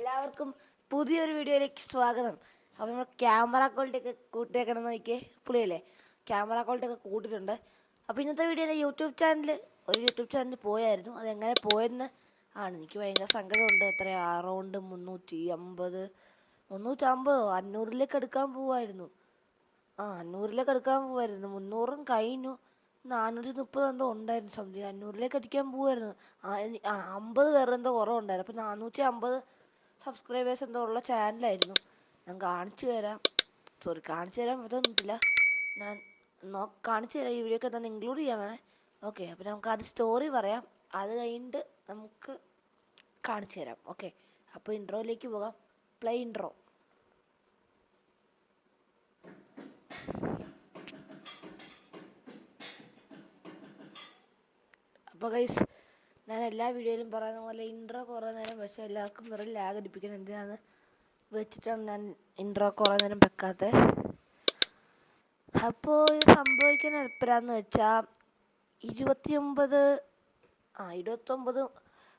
എല്ലാവർക്കും പുതിയൊരു വീഡിയോയിലേക്ക് സ്വാഗതം. അപ്പോൾ നമ്മൾ ക്യാമറ ക്വാളിറ്റി ഒക്കെ കൂട്ടിയേക്കണം നോക്കിയേ പുളിയല്ലേ ക്യാമറ ക്വാളിറ്റി ഒക്കെ കൂട്ടിയിട്ടുണ്ട്. അപ്പോൾ ഇന്നത്തെ വീഡിയോയിൽ യൂട്യൂബ് ചാനൽ ഒരു യൂട്യൂബ് ചാനൽ പോയായിരുന്നു. അതെങ്ങനെ പോയെന്ന് ആണ്. എനിക്ക് ഭയങ്കര സങ്കടമുണ്ട്. എത്ര? അറൗണ്ട് മുന്നൂറ്റി അമ്പത് മുന്നൂറ്റി അമ്പതോ അഞ്ഞൂറിലേക്ക് എടുക്കാൻ പോവായിരുന്നു. ആ അഞ്ഞൂറിലേക്ക് എടുക്കാൻ പോവായിരുന്നു. മുന്നൂറും കഴിഞ്ഞു. നാനൂറ്റി മുപ്പത് എന്തോ ഉണ്ടായിരുന്നു സംതിങ് അഞ്ഞൂറിലേക്ക് അടിക്കാൻ പോവായിരുന്നു. അമ്പത് വേറെ എന്തോ കുറവുണ്ടായിരുന്നു. അപ്പം നാനൂറ്റി അമ്പത് സബ്സ്ക്രൈബേഴ്സ് എന്തോ ഉള്ള ചാനലായിരുന്നു ഞാൻ കാണിച്ചു തരാം. സോറി കാണിച്ചു തരാൻ പറ്റുന്നില്ല ഞാൻ നോ കാണിച്ചു തരാം. ഈ വീഡിയോ ഒക്കെ തന്നെ ഇൻക്ലൂഡ് ചെയ്യാൻ വേണേ. ഓക്കെ അപ്പം നമുക്ക് അത് സ്റ്റോറി പറയാം. അത് കഴിഞ്ഞിട്ട് നമുക്ക് കാണിച്ചു തരാം. ഓക്കെ അപ്പോൾ ഇൻട്രോയിലേക്ക് പോകാം. പ്ലേ ഇൻട്രോ അപ്പോൾ ഗൈസ് ഞാൻ എല്ലാ വീഡിയോയിലും പറയുന്ന പോലെ ഇൻട്രോ കുറേ നേരം പക്ഷേ എല്ലാവർക്കും വെറും ലാഗ് അടിപ്പിക്കണം. എന്തിനാന്ന് വെച്ചിട്ടാണ് ഞാൻ ഇൻട്രോ കുറേ നേരം വെക്കാത്തത് അപ്പോൾ ഇത് സംഭവിക്കുന്നത് എപ്പോഴാന്ന് വെച്ചാൽ ഇരുപത്തിയൊമ്പത് ആ ഇരുപത്തൊമ്പത്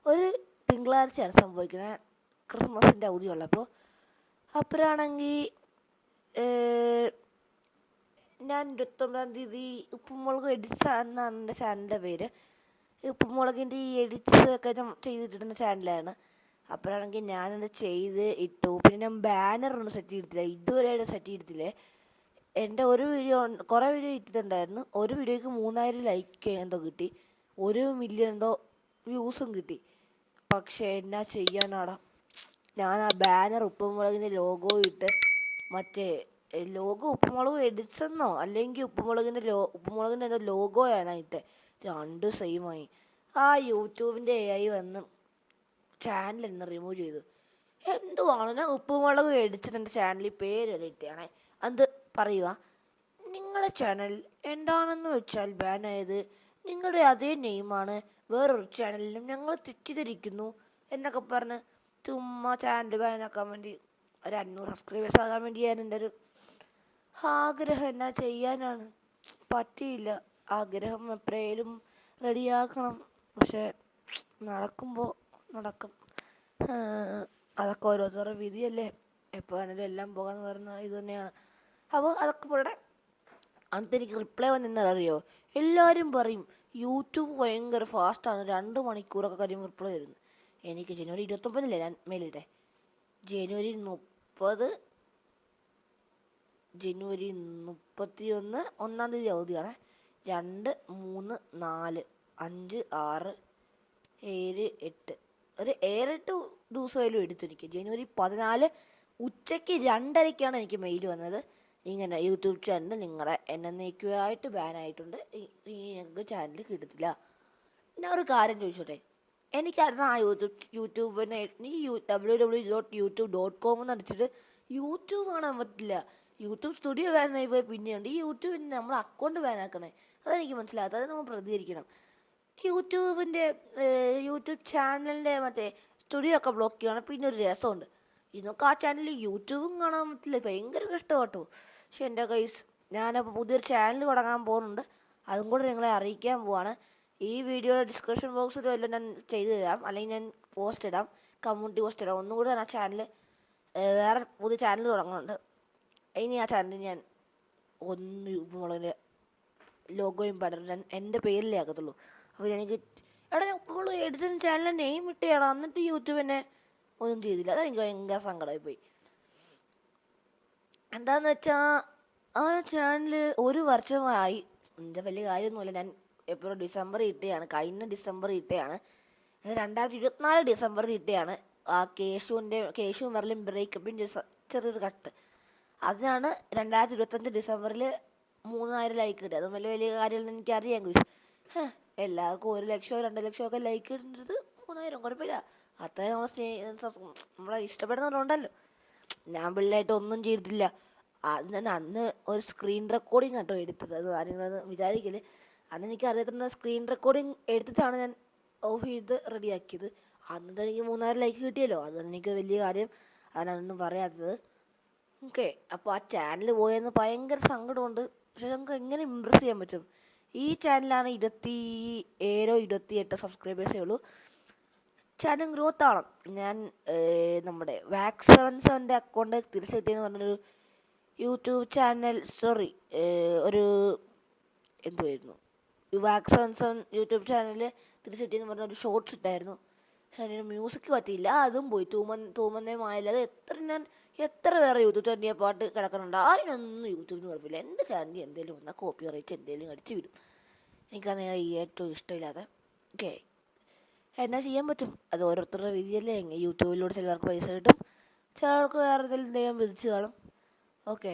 ഒരു തിങ്കളാഴ്ചയാണ് സംഭവിക്കുന്നത് ക്രിസ്മസിന്റെ അവധിയുള്ളപ്പോൾ അപ്പോഴാണെങ്കിൽ ഞാൻ ഇരുപത്തൊമ്പതാം തീയതി ഉപ്പുമുളക് എഡിറ്റ്സ് എന്നാണ് എന്റെ ചാനലിന്റെ പേര്. ഉപ്പുമുളകിന്റെ ഈ എഡിറ്റ്സ് ഒക്കെ ഞാൻ ചെയ്തിട്ടിരുന്ന ചാനലാണ് അപ്പോഴാണെങ്കിൽ ഞാനത് ചെയ്ത് ഇട്ടു. പിന്നെ ഞാൻ ബാനർ ഒന്നും സെറ്റ് ചെയ്തിട്ടില്ല. ഇതുവരെ സെറ്റ് ചെയ്തിട്ടില്ല? എന്റെ ഒരു വീഡിയോ കുറേ വീഡിയോ ഇട്ടിട്ടുണ്ടായിരുന്നു. ഒരു വീഡിയോയ്ക്ക് മൂന്നായിരം ലൈക്ക് എന്തോ കിട്ടി. ഒരു മില്യൺ എന്തോ വ്യൂസും കിട്ടി. പക്ഷേ എന്നാ ചെയ്യാനാടാ? ഞാൻ ആ ബാനർ ഉപ്പുമുളകിന്റെ ലോഗോ ഇട്ട് മറ്റേ ലോഗോ ഉപ്പുമുളക് എഡിറ്റ്സെന്നോ അല്ലെങ്കിൽ ഉപ്പുമുളകിന്റെ ലോ ഉപ്പുമുളകിന്റെ എന്തോ ആണായിട്ട് രണ്ട് സെയിമായി ആ യൂട്യൂബിന്റെ എ ഐ വന്ന് ചാനൽ എന്ന് റിമൂവ് ചെയ്തു. എന്തുവാണ്? ഞാൻ ഉപ്പുമുളക് എഡിച്ചിട്ട് എന്റെ ചാനലിൽ പേര് വരെ ഇട്ടാണേ അത് പറയുക നിങ്ങളുടെ ചാനൽ എന്താണെന്ന് വെച്ചാൽ ബാൻ ആയത് നിങ്ങളുടെ അതേ നെയിമാണ് വേറൊരു ചാനലിലും ഞങ്ങൾ തെറ്റിദ്ധരിക്കുന്നു എന്നൊക്കെ പറഞ്ഞ് ചുമ്മാ ചാനൽ ബാനാക്കാൻ വേണ്ടി ഒരു അഞ്ഞൂറ് സബ്സ്ക്രൈബേഴ്സ് ആകാൻ വേണ്ടി ഞാൻ എന്റെ ഒരു ആഗ്രഹം എന്നാ ചെയ്യാനാണ്. പറ്റിയില്ല. ആഗ്രഹം എപ്പോഴേലും റെഡിയാക്കണം. പക്ഷേ നടക്കുമ്പോൾ നടക്കും. അതൊക്കെ ഓരോരുത്തരുടെ വിധിയല്ലേ. എപ്പോൾ വേണേലും എല്ലാം പോകാന്ന് പറയുന്ന ഇത് തന്നെയാണ്. അപ്പോൾ അതൊക്കെ പോട്ടെ. അന്നത്തെ എനിക്ക് റിപ്ലൈ വന്നിരുന്നത് അറിയോ എല്ലാവരും പറയും യൂട്യൂബ് ഭയങ്കര ഫാസ്റ്റാണ് രണ്ട് മണിക്കൂറൊക്കെ കഴിയുമ്പോൾ റിപ്ലൈ വരുന്നു. എനിക്ക് ജനുവരി ഇരുപത്തൊമ്പതില്ലേ? ഞാൻ മേലിട്ടെ. ജനുവരി മുപ്പത് ജനുവരി മുപ്പത്തി ഒന്ന് ഒന്നാം തീയതി അവധിയാണ്. രണ്ട് മൂന്ന് നാല് അഞ്ച് ആറ് ഏഴ് എട്ട്. ഒരു ഏഴെട്ട് ദിവസമായാലും എടുത്തു എനിക്ക് ജനുവരി പതിനാല് ഉച്ചയ്ക്ക് രണ്ടരയ്ക്കാണ് എനിക്ക് മെയിൽ വന്നത്. ഇങ്ങനെ യൂട്യൂബ് ചാനൽ നിങ്ങളുടെ എന്നേക്കുമായിട്ട് ഇ- ഇനി ഞങ്ങൾക്ക് ചാനൽ കിട്ടത്തില്ല. ഞാൻ ഒരു കാര്യം ചോദിച്ചോട്ടെ? എനിക്കറിയാം ആ യൂട്യൂബ് യൂട്യൂബിനെ നീ U W W dot YouTube dot com എന്ന് അടിച്ചിട്ട് യൂട്യൂബ് കാണാൻ പറ്റില്ല. യൂട്യൂബ് സ്റ്റുഡിയോ ബാൻ ആയി പോയി പിന്നെയുണ്ട്. ഈ യൂട്യൂബിന് നമ്മൾ അക്കൗണ്ട് ബാൻ ആക്കണേ. അതെനിക്ക് മനസ്സിലാകാത്ത അത് നമ്മൾ പ്രതികരിക്കണം. യൂട്യൂബിന്റെ യൂട്യൂബ് ചാനലിന്റെ മറ്റേ സ്റ്റുഡിയോ ഒക്കെ ബ്ലോക്ക് ചെയ്യണം പിന്നെ ഒരു രസമുണ്ട്. ഇതൊക്കെ ആ ചാനലിൽ യൂട്യൂബും കാണാൻ പറ്റില്ല ഭയങ്കര കഷ്ടം കേട്ടോ പക്ഷെ എന്റെ കൈസ് ഞാനപ്പോൾ പുതിയൊരു ചാനൽ തുടങ്ങാൻ പോകുന്നുണ്ട്. അതും കൂടെ നിങ്ങളെ അറിയിക്കാൻ പോവാണ്. ഈ വീഡിയോയുടെ ഡിസ്ക്രിപ്ഷൻ ബോക്സിൽ വല്ലതും ഞാൻ ചെയ്തു തരാം. അല്ലെങ്കിൽ ഞാൻ പോസ്റ്റ് ഇടാം. കമ്മ്യൂണിറ്റി പോസ്റ്റ് ഇടാം. ഒന്നും കൂടെ ഞാൻ ആ ചാനൽ വേറെ പുതിയ ചാനൽ തുടങ്ങുന്നുണ്ട് ഇനി ആ ചാനൽ ഞാൻ ഒന്ന് ഉപ്പുമുളകിന്റെ ലോഗോയും പടരും. ഞാൻ എന്റെ പേരിലേ ആക്കത്തുള്ളൂ. അപ്പോൾ എനിക്ക് എടാ ഉപ്പുമുളക് എടുത്ത ചാനലിന്റെ നെയിം ഇട്ടേടാ. എന്നിട്ട് യൂട്യൂബ് എന്നെ ഒന്നും ചെയ്തില്ല. അത് എനിക്ക് ഭയങ്കര സങ്കടമായി പോയി എന്താന്ന് വെച്ചാൽ ആ ചാനൽ ഒരു വർഷമായി എന്റെ വലിയ കാര്യമൊന്നുമില്ല. ഞാൻ എപ്പോഴും ഡിസംബർ ഇട്ടയാണ്. കഴിഞ്ഞ ഡിസംബർ ഇട്ടയാണ്. രണ്ടായിരത്തി ഇരുപത്തിനാല് ഡിസംബറിൽ ഇട്ടയാണ്. ആ കേശുവിന്റെ കേശു മെറലും ബ്രേക്കപ്പിന്റെ ചെറിയൊരു കട്ട് അതിനാണ് രണ്ടായിരത്തി ഇരുപത്തഞ്ച് ഡിസംബറിൽ മൂന്നായിരം ലൈക്ക് കിട്ടിയത് അതും വലിയ വലിയ എനിക്ക് എനിക്കറിയാം ഗുസ് എല്ലാവർക്കും ഒരു ലക്ഷമോ രണ്ട് ലക്ഷമോ ഒക്കെ ലൈക്ക് കിട്ടുന്നത് മൂന്നായിരം. കുഴപ്പമില്ല അത്രയും നമ്മളെ സ്നേഹ നമ്മളെ ഇഷ്ടപ്പെടുന്നവരുണ്ടല്ലോ. ഞാൻ പിള്ളേരായിട്ട് ഒന്നും ചെയ്തിട്ടില്ല. അത് ഞാൻ അന്ന് ഒരു സ്ക്രീൻ റെക്കോർഡിങ് കേട്ടോ എടുത്തത്. അത് കാര്യങ്ങളൊന്ന് വിചാരിക്കൽ. അന്ന് എനിക്ക് അറിയത്തുന്ന സ്ക്രീൻ റെക്കോർഡിങ് എടുത്തിട്ടാണ് ഞാൻ ഓഫ് ചെയ്ത് റെഡിയാക്കിയത് തന്നെ എനിക്ക് മൂന്നായിരം ലൈക്ക് കിട്ടിയല്ലോ. അത് എനിക്ക് വലിയ കാര്യം അതിനൊന്നും പറയാത്തത്. ഓക്കെ അപ്പോൾ ആ ചാനൽ പോയെന്ന് ഭയങ്കര സങ്കടമുണ്ട്. പക്ഷെ നമുക്ക് എങ്ങനെ ഇമ്പ്രസ് ചെയ്യാൻ പറ്റും? ഈ ചാനലാണ് ഇരുപത്തി ഏഴോ ഇരുപത്തി എട്ടോ സബ്സ്ക്രൈബേഴ്സേ ഉള്ളൂ. ചാനൽ ഗ്രോത്ത് ആണ് ഞാൻ നമ്മുടെ വാക്സ് സെവൻ സെവന്റെ അക്കൗണ്ട് തിരിച്ചു കിട്ടിയെന്ന് പറഞ്ഞൊരു യൂട്യൂബ് ചാനൽ സോറി ഒരു എന്തുവായിരുന്നു? Wax seven seven YouTube channel തിരിച്ചു കിട്ടിയെന്ന് പറഞ്ഞ ഷോർട്സ് ഇട്ടായിരുന്നു. പക്ഷെ മ്യൂസിക് പറ്റിയില്ല. അതും പോയി. തൂമൻ തൂമന്നേ മായല്ലാതെ എത്ര ഞാൻ എത്ര വേറെ യൂട്യൂബ് തന്നെയാ പാട്ട് കിടക്കുന്നുണ്ട്. അതിനൊന്നും യൂട്യൂബിന് കുഴപ്പമില്ല. എന്റെ ചാനലിൽ എന്തെങ്കിലും വന്നാൽ കോപ്പി റൈറ്റ് എന്തെങ്കിലും അടിച്ച് വിടും. എനിക്കത് ഏറ്റവും ഇഷ്ടമില്ലാതെ. ഓക്കെ എന്നാ ചെയ്യാൻ പറ്റും? അത് ഓരോരുത്തരുടെ വിധിയല്ലേ യൂട്യൂബിലൂടെ ചിലർക്ക് പൈസ കിട്ടും. ചിലർക്ക് വേറെ എന്തെങ്കിലും ദൈവം വിധിച്ച് കാണും. ഓക്കെ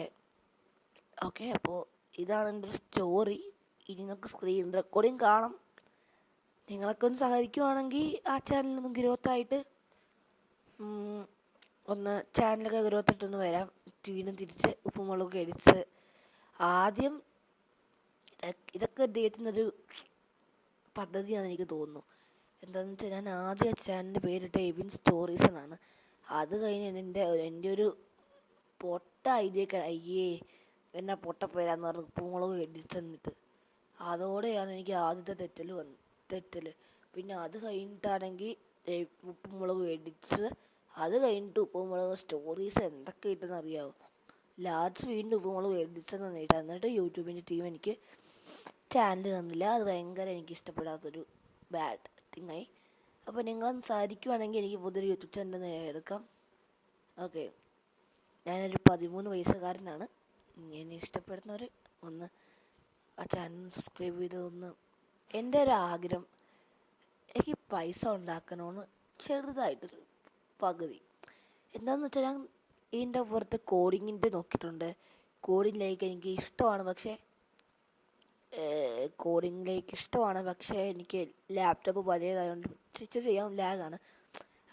ഓക്കെ അപ്പോൾ ഇതാണ് എന്റെ സ്റ്റോറി ഇനി നമുക്ക് സ്ക്രീൻ റെക്കോർഡിങ് കാണാം. നിങ്ങളൊക്കെ ഒന്ന് സഹകരിക്കുവാണെങ്കിൽ ആ ഗ്രോത്ത് ആയിട്ട് ഒന്ന് ചാനലൊക്കെ ഗ്രോത്ത് ആയിട്ടൊന്ന് വരാം. വീണ്ടും തിരിച്ച് ഉപ്പുമുളക് അടിച്ച് ആദ്യം ഇതൊക്കെ- ദൈവത്തിന്റെ ഒരു പദ്ധതിയാണെന്ന് എനിക്ക് തോന്നുന്നു. എന്താണെന്ന് വെച്ചാൽ ഞാൻ ആദ്യം ചാനലിന്റെ പേരിട്ട എബിൻ സ്റ്റോറീസ് എന്നാണ്. അത് കഴിഞ്ഞ് എന്റെ എന്റെ ഒരു പൊട്ട ഐഡിയ ഒക്കെ അയ്യേ എന്നാ പൊട്ട പേരാന്ന് പറഞ്ഞ് ഉപ്പുമുളക് എഡിറ്റ് തന്നിട്ട് അതോടെയാണ് എനിക്ക് ആദ്യത്തെ തെറ്റൽ വന്ന് തെറ്റൽ പിന്നെ അത് കഴിഞ്ഞിട്ടാണെങ്കിൽ ഉപ്പുമുളക് എഡിറ്റ്സ് അത് കഴിഞ്ഞിട്ട് ഉപ്പുമുളക് സ്റ്റോറീസ് എന്തൊക്കെ കിട്ടുന്ന അറിയാമോ ലാസ്റ്റ് വീണ്ടും ഉപ്പുമുളക് എഡിറ്റ്സ് എന്ന് തന്നിട്ട് എന്നിട്ട് യൂട്യൂബിന്റെ ടീം എനിക്ക് ചാനൽ തന്നില്ല. അത് ഭയങ്കര എനിക്ക് ഇഷ്ടപ്പെടാത്തൊരു ബാഡ് ആയി. അപ്പോൾ നിങ്ങളൊന്ന് സാധിക്കുവാണെങ്കിൽ എനിക്ക് പുതിയൊരു യൂട്യൂബ് ചാനൽ എടുക്കാം ഓക്കെ. ഞാനൊരു പതിമൂന്ന് വയസ്സുകാരനാണ്. എന്നെ ഇഷ്ടപ്പെടുന്നവർ ഒന്ന് ആ ചാനൽ സബ്സ്ക്രൈബ് ചെയ്ത് ഒന്ന് എന്റെ ഒരു ആഗ്രഹം എനിക്ക് പൈസ ഉണ്ടാക്കണമെന്ന് ചെറുതായിട്ടൊരു പകുതി. എന്താണെന്ന് വെച്ചാൽ ഞാൻ ഇതിന്റെ പുറത്ത് കോഡിങ്ങിന്റെ നോക്കിയിട്ടുണ്ട്. കോഡിങ്ങിലേക്ക് എനിക്ക് ഇഷ്ടമാണ് പക്ഷേ കോഡിങ്ങിലേക്ക് ഇഷ്ടമാണ് പക്ഷേ എനിക്ക് ലാപ്ടോപ്പ് പഴയതായതുകൊണ്ട് സ്വിച്ച് ചെയ്യാൻ ലാഗാണ്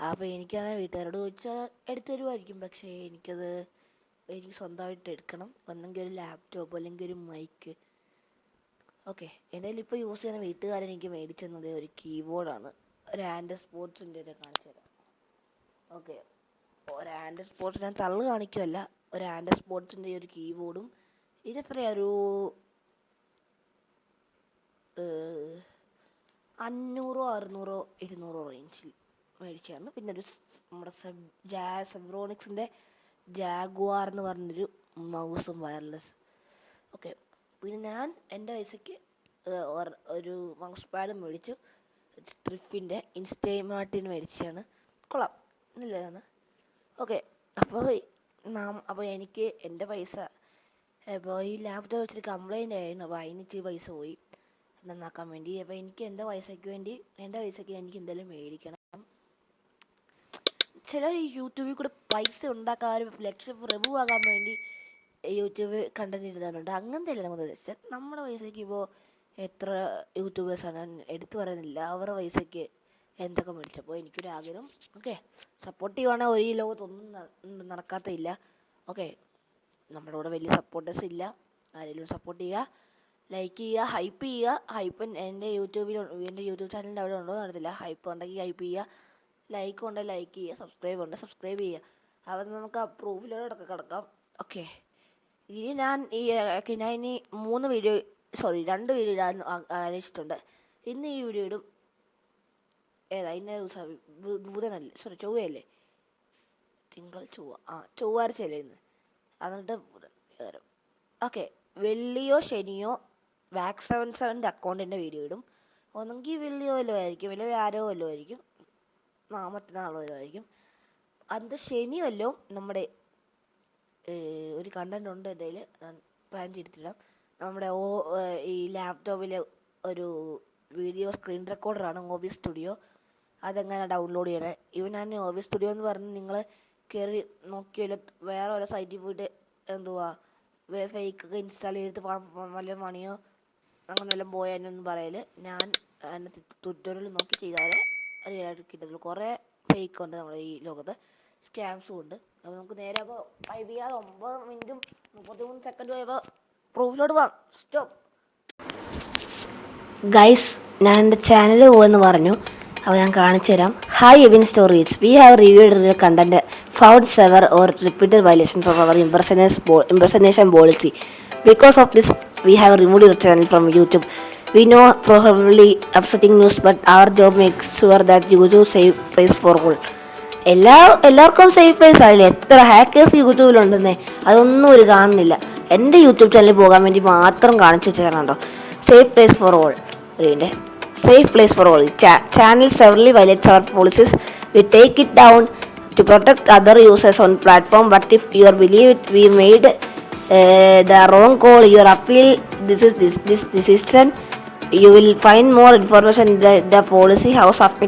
അപ്പോൾ എനിക്കാണെങ്കിൽ വീട്ടുകാരോട് ചോദിച്ചാൽ എടുത്തു തരുമായിരിക്കും പക്ഷേ എനിക്കത് എനിക്ക് സ്വന്തമായിട്ട് എടുക്കണം. ഒന്നെങ്കിൽ ഒരു ലാപ്ടോപ്പ് അല്ലെങ്കിൽ ഒരു മൈക്ക് ഓക്കെ. കയ്യിൽ ഇപ്പോൾ യൂസ് ചെയ്യുന്ന വീട്ടുകാരൻ എനിക്ക് മേടിച്ചു തന്നത് ഒരു കീബോർഡാണ് ഒരു ആൻഡ് സ്പോർട്സിന്റെ ഇത് കാണിച്ചു തരാം. ഓക്കെ. ഒരു ആൻഡ് സ്പോർട്സ് ഞാൻ തള്ളു കാണിക്കുമല്ല ഒരു ആൻഡ് സ്പോർട്സിന്റെ ഒരു കീബോർഡും ഇതെത്രയാ ഒരു അഞ്ഞൂറോ അറുന്നൂറോ ഇരുന്നൂറോ റേഞ്ചിൽ മേടിച്ചതാണ്. പിന്നെ ഒരു നമ്മുടെ സബ് ജാ സെബ്രോണിക്സിന്റെ ജാഗ്വാർ എന്ന് പറഞ്ഞൊരു മൗസും വയർലെസ് ഓക്കെ. പിന്നെ ഞാൻ എന്റെ പൈസയ്ക്ക് ഒരു മൗസ് പാഡ് മേടിച്ചു. ട്രിഫിന്റെ ഇൻസ്റ്റേമാർട്ടിന് മേടിച്ചതാണ്. കൊള്ളാം. നല്ലതാണ്. ഓക്കെ. അപ്പോൾ നാം അപ്പോൾ എനിക്ക് എന്റെ പൈസ അപ്പോൾ ഈ ലാപ്ടോപ്പ് വെച്ചിട്ട് കംപ്ലൈന്റ് ആയിരുന്നു. അപ്പോൾ അതിന് ഇച്ചിരി പൈസ പോയി. നന്നാക്കാൻ വേണ്ടി. അപ്പോൾ എനിക്ക് എന്റെ പൈസയ്ക്ക് വേണ്ടി എന്റെ പൈസയ്ക്ക് എനിക്ക് എന്തെങ്കിലും മേടിക്കണം. ചിലർ ഈ യൂട്യൂബിൽ കൂടെ പൈസ ഉണ്ടാക്കാൻ ഒരു ലക്ഷം പ്രഭു ആകാൻ വേണ്ടി യൂട്യൂബ് കണ്ടന്റ് ഇടുന്നുണ്ട് അങ്ങനത്തെ അല്ല നമ്മൾ ഉദ്ദേശിച്ചത് നമ്മുടെ പൈസയ്ക്ക് ഇപ്പോൾ എത്ര യൂട്യൂബേഴ്സാണ് എടുത്തു പറയുന്നില്ല. അവരുടെ പൈസയ്ക്ക് എന്തൊക്കെ മേടിച്ചപ്പോൾ എനിക്കൊരു ആഗ്രഹം. ഓക്കെ. സപ്പോർട്ട് ആണ് ഒരു ഈ ലോകത്തൊന്നും നടക്കാത്തില്ല ഓക്കെ. നമ്മുടെ കൂടെ വലിയ സപ്പോർട്ടേഴ്സ് ഇല്ല. ആരെങ്കിലും സപ്പോർട്ട് ചെയ്യുക. ലൈക്ക് ചെയ്യുക. ഹൈപ്പ് ചെയ്യുക. ഹൈപ്പ് എന്റെ യൂട്യൂബിൽ എന്റെ യൂട്യൂബ് ചാനലിന്റെ അവിടെ ഉണ്ടോ നടത്തില്ല ഹൈപ്പ് ഉണ്ടെങ്കിൽ ഹൈപ്പ് ചെയ്യുക. ലൈക്ക് ഉണ്ടെങ്കിൽ ലൈക്ക് ചെയ്യുക. സബ്സ്ക്രൈബ് ഉണ്ടെങ്കിൽ സബ്സ്ക്രൈബ് ചെയ്യുക. അപ്പോൾ നമുക്ക് അപ്രൂവിലോടൊക്കെ കിടക്കാം. ഓക്കെ. ഇനി ഞാൻ ഈ ഞാൻ ഇനി മൂന്ന് വീഡിയോ സോറി രണ്ട് വീഡിയോ ഇടാൻ ആലോചിച്ചിട്ടുണ്ട് ഇന്ന് ഈ വീഡിയോ ഇടും. ഏതാ ഇന്ന ദിവസം ബുധനല്ലേ സോറി ചൊവ്വയല്ലേ? തിങ്കൾ ചൊവ്വ ആ ചൊവ്വാഴ്ചയല്ലേ ഇന്ന്. എന്നിട്ട് ബുധൻ ഓക്കെ വെള്ളിയോ ശനിയോ വാക്സ് സെവൻ സെവന്റെ അക്കൗണ്ടിന്റെ വീഡിയോ ഇടും. ഒന്നെങ്കിൽ വെള്ളിയോ വല്ലതും ആയിരിക്കും വലിയ ആരോ വല്ലതും ആയിരിക്കും നാമത്തിനാളോ വല്ലതും ആയിരിക്കും. അന്ന് ശനി വല്ലതും നമ്മുടെ ഒരു കണ്ടന്റ് ഉണ്ട് എന്റെ ഞാൻ പ്ലാൻ ചെയ്തിട്ടിടാം. നമ്മുടെ ഓ ഈ ലാപ്ടോപ്പിലെ ഒരു വീഡിയോ സ്ക്രീൻ റെക്കോർഡറാണ് ഓബി സ്റ്റുഡിയോ അതെങ്ങനെ ഡൗൺലോഡ് ചെയ്യണേ? ഇവൻ ഞാൻ ഓബി സ്റ്റുഡിയോ എന്ന് പറഞ്ഞ് നിങ്ങൾ കയറി നോക്കിയാലും വേറെ ഓരോ സൈറ്റിൽ പോയിട്ട് എന്തുവാ ഫേക്ക് ഒക്കെ ഇൻസ്റ്റാൾ ചെയ്തിട്ട് വല്ല മണിയോ അങ്ങനെ വല്ലതും പറയൽ. ഞാൻ അതിന്റെ ട്വിറ്ററിൽ നോക്കി ചെയ്താലേ റിയലായിട്ട് കിട്ടത്തുള്ളൂ. കുറേ ഫേക്ക് ഉണ്ട് നമ്മുടെ ഈ ലോകത്ത്. സ്കാംസും ഉണ്ട്. അപ്പോൾ നമുക്ക് നേരെ അപ്പോൾ ഫൈവ് ചെയ്യാതെ ഒമ്പത് മിനിറ്റും മുപ്പത്തിമൂന്ന് സെക്കൻഡ് പോയപ്പോൾ പ്രൂഫിലോട്ട് പോകാം. സ്റ്റോപ്പ് ഗൈസ് ഞാൻ എന്റെ ചാനൽ പോകുമെന്ന് പറഞ്ഞു. അപ്പോൾ ഞാൻ കാണിച്ചു തരാം. Hi Evin stories we have reviewed content found severe or repeated violations of our impersonation impersonation policy because of this we have remove your channel from YouTube We know probably upsetting news, but our job makes sure that YouTube safe place for all. എല്ലാ എല്ലാവർക്കും safe place ആയില്ലേ എത്ര hackers യൂട്യൂബിലുണ്ടെന്നേ. അതൊന്നും ഒരു കാണുന്നില്ല. എന്റെ YouTube ചാനലിൽ പോകാൻ വേണ്ടി മാത്രം കാണിച്ചു വെച്ചാണോ സേഫ് പ്ലേസ് ഫോർ ഓൾ ഇതിന്റെ safe place for all channel severely violates our policies we take it down to protect other users on platform but if your believe it we made the wrong call your appeal this is this this decision you will find more information in the, the policy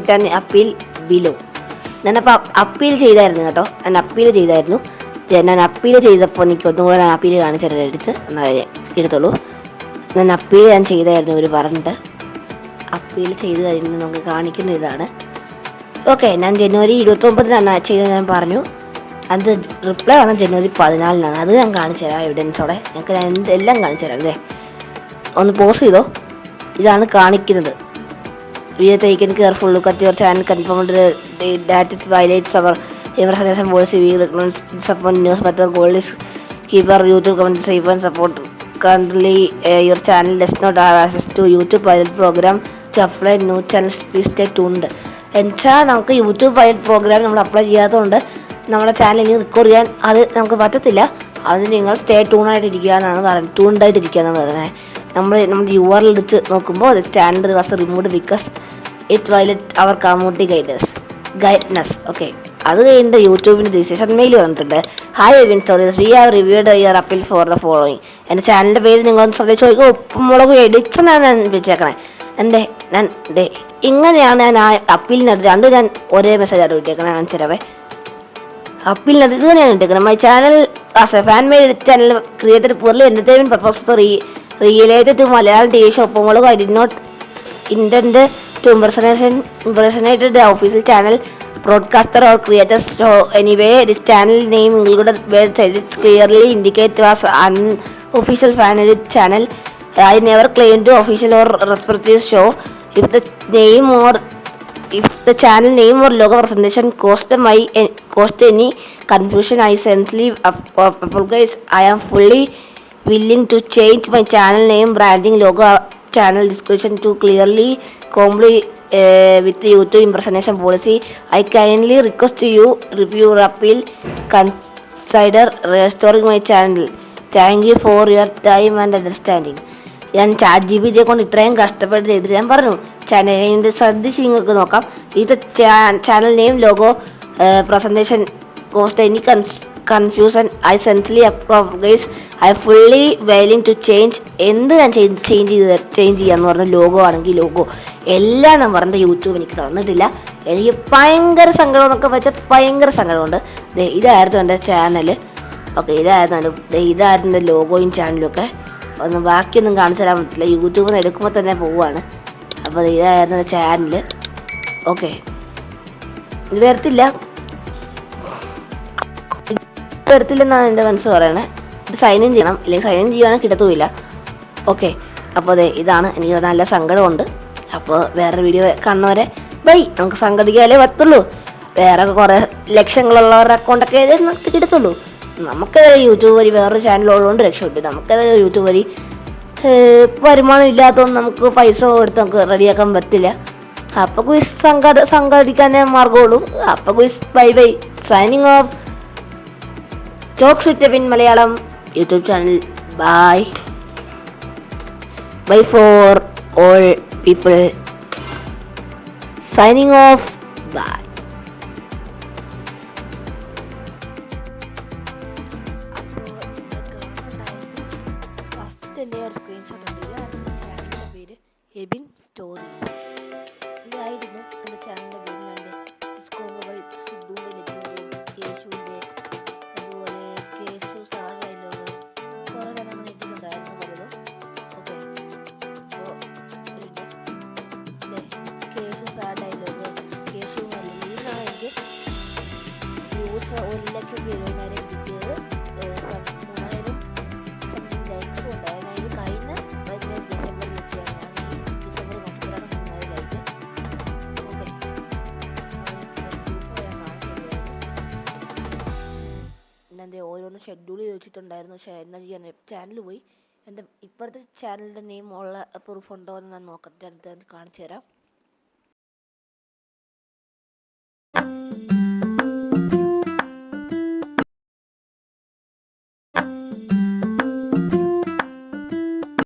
an appeal below. ഞാനപ്പോൾ appeal ചെയ്തായിരുന്നു കേട്ടോ. ഞാൻ appeal ചെയ്തായിരുന്നു. ഞാൻ appeal ചെയ്തപ്പോൾ എനിക്ക് ഒന്നും കൂടെ ഞാൻ അപ്പീൽ കാണിച്ചിട്ട് എടുത്ത്. എന്നാലേ എടുത്തോളൂ. ഞാൻ അപ്പീൽ ഞാൻ ചെയ്തായിരുന്നു ഇവർ പറഞ്ഞിട്ട്. അപ്പീൽ ചെയ്ത് കഴിഞ്ഞ് നമുക്ക് കാണിക്കുന്ന ഇതാണ്. ഓക്കെ ഞാൻ ജനുവരി ഇരുപത്തൊമ്പതിനാണ് ചെയ്തത് ഞാൻ പറഞ്ഞു. അത് റിപ്ലൈ വന്ന ജനുവരി പതിനാലിനാണ്. അത് ഞാൻ കാണിച്ചു തരാം എവിഡൻസോടെ ഞങ്ങൾക്ക് ഞാൻ എന്തെല്ലാം കാണിച്ചു തരാം അല്ലേ? ഒന്ന് പോസ് ചെയ്തോ. ഇതാണ് കാണിക്കുന്നത്. We taken careful look at your channel confirmed that it violates our ever സന്ദേശം policy we recommend support news butter gold is keeper YouTube comment safe and support currently your channel does not are access to YouTube pilot program to apply new channel please stay tuned എന്നുവെച്ചാൽ നമുക്ക് YouTube pilot program നമ്മൾ apply ചെയ്യാത്തതുകൊണ്ട് നമ്മുടെ channel ഇനി record ചെയ്യാൻ അത് നമുക്ക് പറ്റത്തില്ല. അതിന് നിങ്ങൾ സ്റ്റേ ട്യൂണായിട്ട് ഇരിക്കുക എന്നാണ് പറയുന്നത്. ട്യൂൺഡായിട്ട് ഇരിക്കുക എന്നാണ് പറയുന്നത്. നമ്മൾ നമ്മുടെ യു ആർ എടുത്ത് നോക്കുമ്പോൾ അത് standard was remove because it violate our community guiders guidelines okay അത് കഴിഞ്ഞിട്ട് യൂട്യൂബിന്റെ രജിസ്ട്രേഷൻ മെയിൽ വന്നിട്ടുണ്ട്. Hi Evin stories we are reviewed your appeal for the following എന്റെ ചാനലിന്റെ പേര് നിങ്ങൾ ശ്രദ്ധിച്ച് ചോദിക്കും ഉപ്പുമുളക് എഡിച്ചെന്നാണ് ഞാൻ വെച്ചേക്കണേ എന്റെ ഞാൻ ഡേ ഇങ്ങനെയാണ് ഞാൻ ആ അപ്പീലിനടുത്ത് രണ്ടും ഞാൻ ഒരേ മെസ്സേജ് ആയിട്ട് വിട്ടേക്കണേ ഞാൻ ചിലവേ അപ്പീലിനടുത്ത് ഇത് തന്നെയാണ് ഇട്ടേക്കുന്നത് my channel as a fan made channel created purely entertainment purpose re related to Malayalam T V show ഒപ്പമുളക് I did not intended to impersonation impersonated the official channel broadcaster or creator so anyway this channel name included where it clearly indicate was unofficial fan edit channel i never claimed to official or respective show if the name or if the channel name or logo presentation caused my caused any confusion i sincerely ap- apologize i am fully willing to change my channel name branding logo uh, channel description to clearly comply uh, with the youtube impersonation policy i kindly request you review your appeal consider restoring my channel thank you for your time and understanding ഞാൻ chat G B ജിയെ കൊണ്ട് ഇത്രയും കഷ്ടപ്പെട്ട് ചെയ്തിട്ട് ഞാൻ പറഞ്ഞു ചാനലിന്റെ ശ്രദ്ധിച്ച് നിങ്ങൾക്ക് നോക്കാം ഇത് channel name logo presentation caused any confusion I sincerely apologise I fully willing to change എന്ത് ഞാൻ ചേഞ്ച് ചെയ്ത് ചേഞ്ച് ചെയ്യാന്ന് പറഞ്ഞ ലോഗോ ആണെങ്കിൽ ലോഗോ. എല്ലാം ഞാൻ പറഞ്ഞ യൂട്യൂബ് എനിക്ക് തന്നിട്ടില്ല എനിക്ക് ഭയങ്കര സങ്കടം എന്നൊക്കെ വെച്ചാൽ ഭയങ്കര സങ്കടമുണ്ട്. ഇതായിരുന്നു എന്റെ ചാനൽ ഓക്കെ ഇതായിരുന്നു ഇതായിരുന്നു എന്റെ ലോഗോയും ചാനലും ഒക്കെ. ഒന്നും ബാക്കിയൊന്നും കാണിച്ചു തരാൻ പറ്റില്ല. യൂട്യൂബിൽ നിന്ന് എടുക്കുമ്പോൾ തന്നെ പോവുകയാണ്. അപ്പോൾ ഇതായിരുന്നു ചാനൽ ഓക്കെ ഇത് വരത്തില്ല. ഇത് വരത്തില്ലെന്നാണ് എന്റെ മനസ്സ് പറയണേ. സൈൻ ഇൻ ചെയ്യണം. ഇല്ലെങ്കിൽ സൈൻ ഇൻ ചെയ്യുവാണെങ്കിൽ കിട്ടത്തുമില്ല. ഓക്കെ അപ്പോൾ അതെ ഇതാണ്. എനിക്ക് നല്ല സങ്കടമുണ്ട്. അപ്പോൾ വേറെ വീഡിയോ കാണുന്നവരെ ബൈ. നമുക്ക് സംഘടിക്കാലേ പറ്റുള്ളൂ. വേറെ കുറേ ലക്ഷങ്ങളുള്ളവരുടെ അക്കൗണ്ടൊക്കെ നമുക്ക് കിട്ടത്തുള്ളൂ. നമുക്ക് യൂട്യൂബ് വഴി വേറൊരു ചാനൽ ഉള്ളതുകൊണ്ട് രക്ഷപ്പെട്ടു നമുക്കത് യൂട്യൂബ് വഴി വരുമാനം ഇല്ലാത്തതുകൊണ്ട് നമുക്ക് പൈസ കൊടുത്ത് നമുക്ക് റെഡിയാക്കാൻ പറ്റില്ല. അപ്പോൾ ക്വിസ് സംഘ സംഘടിക്കാനേ മാർഗമുള്ളൂ. അപ്പോൾ കുയിസ് bye bye signing off talks with pin Malayalam YouTube channel bye bye for all people signing off bye schedule ചോദിച്ചിട്ടുണ്ടായിരുന്നു. പക്ഷേ എന്നാ ചെയ്യാൻ? ചാനൽ പോയി. എന്റെ ഇപ്പോഴത്തെ ചാനലിന്റെ നെയിം ഉള്ള പ്രൂഫ് ഉണ്ടോ എന്ന് ഞാൻ നോക്കട്ടെ. അടുത്ത് കാണിച്ചു തരാം